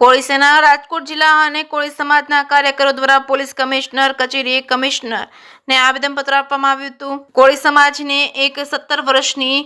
કોળી સેના રાજકોટ જિલ્લા અને કોળી સમાજના કાર્યકરો દ્વારા પોલીસ કમિશનર કચેરીએ કમિશનરને આવેદનપત્ર આપવામાં આવ્યું હતું. કોળી સમાજને એક સત્તર વર્ષની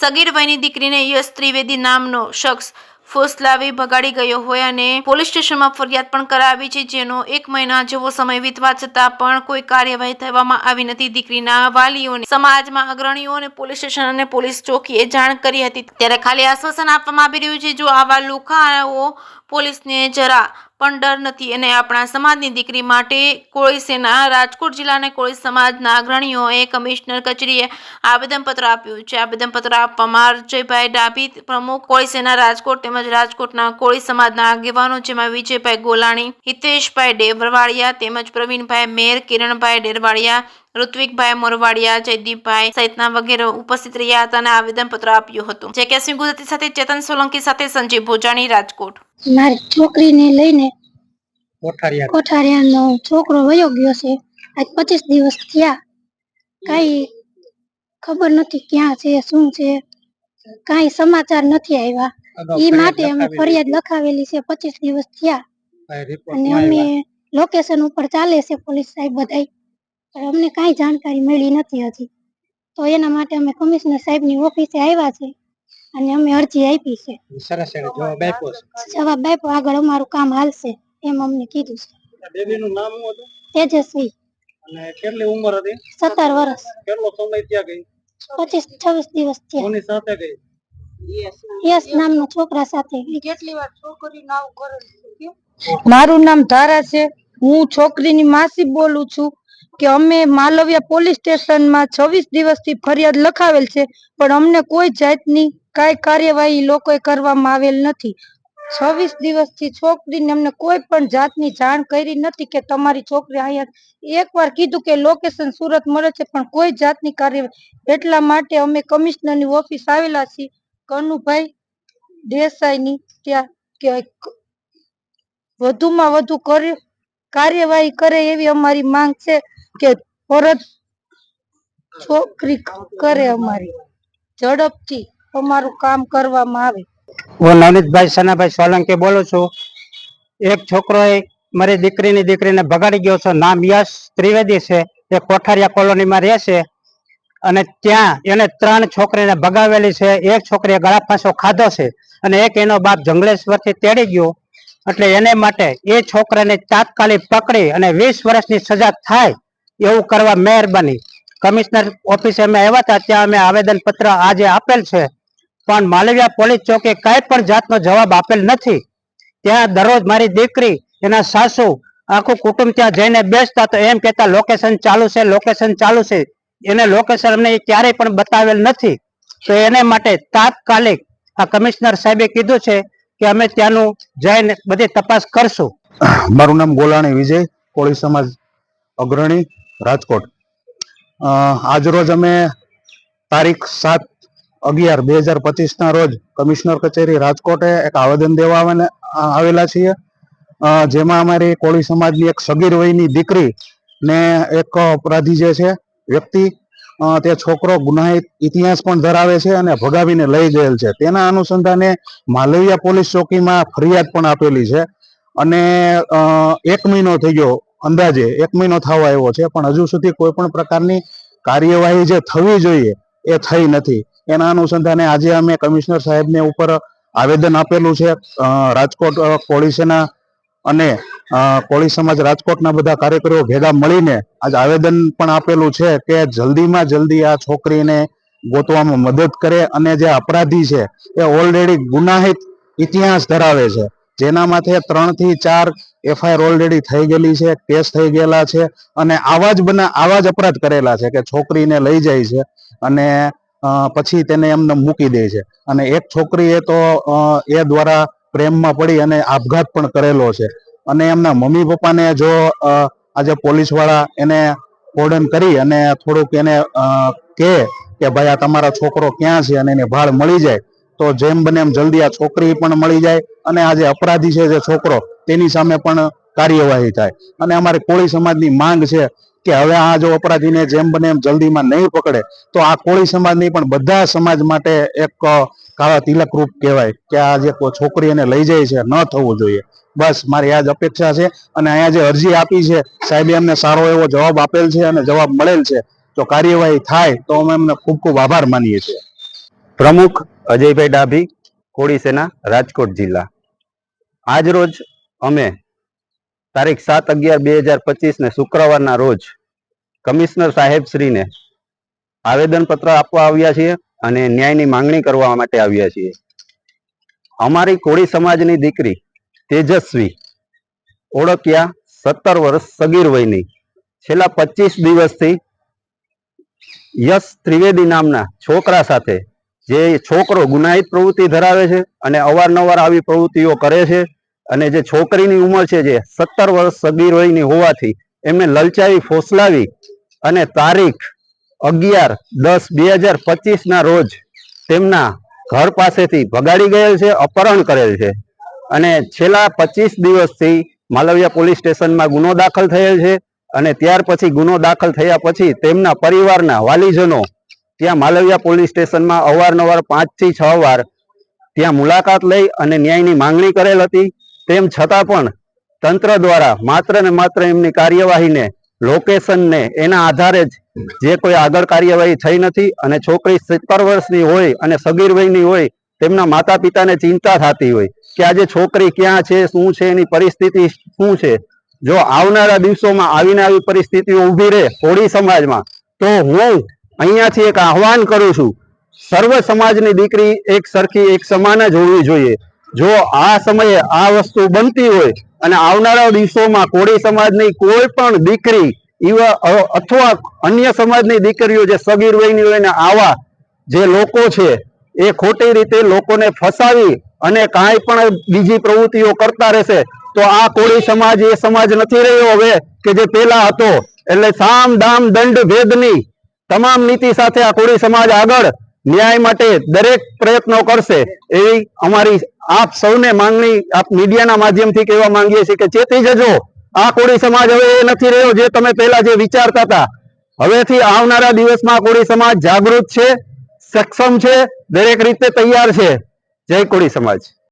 સગીર વયની દીકરીને યશ ત્રિવેદી નામનો શખ્સ ફોસલાવી ભગાડી ગયો હોય અને પોલીસ સ્ટેશનમાં ફરિયાદ પણ કરાવી છે, જેનો એક મહિના જેવો સમય વીતવા છતાં પણ કોઈ કાર્યવાહી થવામાં આવી નથી. દીકરીના વાલીઓને સમાજમાં અગ્રણીઓ અને પોલીસ સ્ટેશન અને પોલીસ ચોકીએ જાણ કરી હતી. ત્યારે ખાલી આશ્વાસન આપવામાં આવી રહ્યું છે, જો આવા લુખાઓ પોલીસને જરા પણ ડર નથી અને આપણા સમાજની દીકરી માટે કોળી સેના, રાજકોટ જિલ્લાના કોળી સમાજના અગ્રણીઓએ કમિશનર કચેરીએ આવેદનપત્ર આપ્યું છે. આવેદનપત્ર આપવામાં અજયભાઈ ડાભી, પ્રમુખ કોળી સેના, રાજકોટ તેમજ રાજકોટના કોળી સમાજના આગેવાનો જેમાં વિજયભાઈ ગોલાણી, હિતેશભાઈ ડેવરવાડિયા તેમજ પ્રવીણભાઈ મેર, કિરણભાઈ ડેરવાડિયા ઋત્વિકભાઈ મોરવાડિયા જયદીપભાઈ સહિતના વગેરે ઉપસ્થિત રહ્યા હતા અને આવેદનપત્ર આપ્યું હતું. જે કેસમી ગુજરાતી સાથે ચેતન સોલંકી સાથે સંજીવ ભોજાણી રાજકોટ. મારી છોકરીને લઈને કોઠારિયા. કોઠારિયાનો છોકરો વયો ગયો છે. આજ પચીસ દિવસ થયા. કઈ ખબર નથી ક્યાં છે શું છે. કઈ સમાચાર નથી આવ્યા. એ માટે અમે ફરિયાદ લખાવેલી છે પચીસ દિવસ થયા. અને અમે લોકેશન ઉપર ચાલે છે પોલીસ સાહેબ બધાય. અમને કાંઈ જાણકારી મળી નથી હજી. તો એના માટે અમે કમિશનર સાહેબની ઓફિસે આવ્યા છે અને અમે અરજી આપી છે. સરસ જવાબ આપ્યો જવાબ આપ્યો. આગળ અમારું કામ હાલશે એમ અમને કીધું છે. બેબીનું નામ શું હતું? તેજસ્વી. અને કેટલી ઉંમર હતી? સત્તર વર્ષ. કેટલો સમય ત્યાં ગઈ? પચીસ છવ્વીસ દિવસ થયા. કોની સાથે ગઈ? યસ નામના છોકરા સાથે મારું નામ ધારા છે. હું છોકરીની માસી બોલું છું. કે અમે માલવ્યા પોલીસ સ્ટેશનમાં છવ્વીસ દિવસથી ફરિયાદ લખાવેલ છે, પણ અમને કોઈ જાતની કાંઈ કાર્યવાહી લોકોએ કરવામાં આવેલ નથી. છવ્વીસ દિવસથી છોકરીને અમને કોઈ પણ જાતની જાણ કરી નથી કે તમારી છોકરી અહીંયા એકવાર કીધું કે લોકેશન સુરત મળે છે, પણ કોઈ જાતની કાર્યવાહી. એટલા માટે અમે કમિશનરની ઓફિસ આવેલા છીએ, કનુભાઈ દેસાઈની ત્યાં કે વધુમાં વધુ કર્યું કાર્યવાહી કરે એવી અમારી માંગ છે. કે પરત છોકરી કરે અમારી. ઝડપથી અમારું કામ કરવામાં આવે. હું નવનીતભાઈ સનાભાઈ સોલંકી બોલું છું. એક છોકરો મારી દીકરીની દીકરીને ભગાડી ગયો છે. નામ યશ ત્રિવેદી છે. એ કોઠારિયા કોલોનીમાં રહે છે. અને ત્યાં એને ત્રણ છોકરીને ભગાવેલી છે. એક છોકરીએ ગળા ફાંસો ખાધો છે અને એક એનો બાપ જંગલેશ્વરથી તેડી ગયો. એટલે એને માટે એ છોકરાને તાત્કાલિક પકડી અને વીસ વર્ષની સજા થાય એવું કરવા મહેરબાની કમિશનર ઓફિસે અમે આવ્યા હતા, ત્યાં અમે આવેદન પત્ર આજે આપેલ છે. પણ માલવિયા પોલીસ ચોકે કઈ પણ જાતનો જવાબ આપેલ નથી. ત્યાં દરરોજ મારી દીકરી, એના સાસુ, આખું કુટુંબ ત્યાં જઈને બેસતા તો એમ કહેતા લોકેશન ચાલુ છે લોકેશન ચાલુ છે. એને લોકેશન અમને ક્યારેય પણ બતાવેલ નથી. તો એને માટે તાત્કાલિક આ કમિશનર સાહેબે કીધું છે કે અમે ત્યાંનું જઈને બધી તપાસ કરશું. મારું નામ ગોલાણી વિજય, કોળી સમાજ અગ્રણી. રાજકોટ. આજરોજ અમે તારીખ સાત અગિયાર બે હજાર પચીસ ના રોજ કમિશનર કચેરી રાજકોટે એક આવેદન દેવા આવેલા છીએ. જેમાં અમારી કોળી સમાજની એક સગીર વયની દીકરી ને એક અપરાધી જે છે, વ્યક્તિ તે છોકરો ગુનાહિત ઇતિહાસ પણ ધરાવે છે અને ભગાવીને લઈ ગયેલ છે. તેના અનુસંધાને માલવિયા પોલીસ ચોકીમાં ફરિયાદ પણ આપેલી છે. અને એક મહિનો થઈ ગયો અંદાજે એક મહિનો થવા આવ્યો છે, પણ હજુ સુધી કોઈ પણ પ્રકારની કાર્યવાહી જે થવી જોઈએ એ થઈ નથી. એના અનુસંધાને આજે અમે કમિશનર સાહેબને ઉપર આવેદન આપેલું છે રાજકોટ કોળીસેના અને કોળી સમાજ રાજકોટના બધા કાર્યકરો ભેગા મળીને આજ આવેદન પણ આપેલું છે કે જલ્દીમાં જલ્દી આ છોકરીને ગોતવામાં મદદ કરે અને જે અપરાધી છે એ ઓલરેડી ગુનાહિત ઇતિહાસ ધરાવે છે. જેના માથે ત્રણથી ચાર એફઆઈઆર ઓલરેડી થઈ ગયેલી છે કેસ થઈ ગયેલા છે અને આવા જ બના, આવા જ અપરાધ કરેલા છે કે છોકરીને લઈ જાય છે અને પછી તેને એમને મૂકી દે છે. અને એક છોકરી એ તો એ દ્વારા પ્રેમમાં પડી અને આપઘાત પણ કરેલો છે. અને એમના મમ્મી પપ્પાને જો આજે પોલીસવાળા એને કોર્ડન કરી અને થોડુંક એને કહે કે ભાઈ આ તમારા છોકરો ક્યાં છે અને એને ભાળ મળી જાય તો જેમ બને એમ જલ્દી આ છોકરી પણ મળી જાય અને આ જે અપરાધી છે જે છોકરો, તેની સામે પણ કાર્યવાહી થાય. અને અમારી કોળી સમાજની માંગ છે કે હવે આ જો અપરાધીને જેમ બને એમ જલ્દીમાં નહીં પકડે, તો આ કોળી સમાજની પણ બધા સમાજ માટે એક કાળા તિલક રૂપ કહેવાય કે આ જે છોકરી એને લઈ જાય છે, ન થવું જોઈએ. બસ મારી આ જ અપેક્ષા છે અને અહીંયા જે અરજી આપી છે, સાહેબે અમને સારો એવો જવાબ આપેલ છે અને જવાબ મળેલ છે. તો કાર્યવાહી થાય તો અમે એમને ખૂબ ખૂબ આભાર માનીએ છીએ. પ્રમુખ અજયભાઈ ડાભી, કોળી સેના, રાજકોટ જિલ્લા. આજ રોજ અમે તારીખ સાત અગિયાર બે હજાર પચીસને શુક્રવારના રોજ કમિશનર સાહેબ શ્રીને આવેદનપત્ર આપવા આવ્યા છીએ અને ન્યાયની માંગણી કરવા માટે આવ્યા છીએ. અમારી કોળી સમાજની દીકરી તેજસ્વી ઓળખ્યા સત્તર વર્ષ સગીર વયની. છેલ્લા પચીસ દિવસથી યશ ત્રિવેદી નામના છોકરા સાથે જે છોકરો ગુનાહિત પ્રવૃત્તિ ધરાવે છે અને અવારનવાર આવી પ્રવૃત્તિઓ કરે છે અને જે છોકરીની ઉંમર છે જે સત્તર વર્ષ સગીર વયની હોવાથી એમને લલચાવી ફોસલાવી અને તારીખ અગિયાર દસ બે હજાર પચીસના રોજ તેમના ઘર પાસેથી ભગાડી ગયેલ છે, અપહરણ કરેલ છે. અને છેલ્લા પચીસ દિવસથી માલવિયા પોલીસ સ્ટેશનમાં ગુનો દાખલ થયેલ છે અને ત્યાર પછી ગુનો દાખલ થયા પછી તેમના પરિવારના વાલીજનો ત્યાં માલવિયા પોલીસ સ્ટેશનમાં અવારનવાર પાંચથી છ વાર ત્યાં મુલાકાત લઈ અને ન્યાયની માંગણી કરેલ હતી. તેમ છતાં પણ તંત્ર દ્વારા માત્ર ને માત્ર એમની કાર્યવાહીને, લોકેશનને, એના આધારે જ જે કોઈ આગળ કાર્યવાહી થઈ નથી અને છોકરી સત્તર વર્ષની હોય અને સગીર વયની હોય, તેમના માતા પિતાને ચિંતા થતી હોય કે આજે છોકરી ક્યાં છે, શું છે, એની પરિસ્થિતિ શું છે? જો આવનારા દિવસોમાં આવીને આવી પરિસ્થિતિઓ ઊભી રહે હોળી સમાજમાં, તો હું અહીંયાથી એક આહવાન કરું છું. સર્વ સમાજની દીકરી એક સરખી, એક સમાન જ હોવી જોઈએ. જો આ સમયે આ વસ્તુ બનતી હોય અને આવનારા દિવસોમાં કોળી સમાજની કોઈ પણ દીકરી એવા અથવા અન્ય સમાજની દીકરીઓ જે સગીર વયની હોય આવા જે લોકો છે, એ ખોટી રીતે લોકોને ફસાવી અને કાંઈ પણ બીજી પ્રવૃત્તિઓ કરતા રહેશે, તો આ કોળી સમાજ એ સમાજ નથી રહ્યો હવે, કે જે પેલા હતો. એટલે સામ, દામ, દંડ, ભેદની તમામ નીતિ સાથે આ કોળી સમાજ આગળ ન્યાય માટે દરેક પ્રયત્નો કરશે એવી અમારી આપ સૌને માંગણી, આપ મીડિયાના માધ્યમથી કહેવા માંગીએ છીએ કે ચેતી જજો. આ કોળી સમાજ હવે એ નથી રહ્યો જે તમે પહેલા જે વિચારતા હતા. હવેથી આવનારા દિવસમાં કોળી સમાજ જાગૃત છે, સક્ષમ છે, દરેક રીતે તૈયાર છે. જય કોળી સમાજ.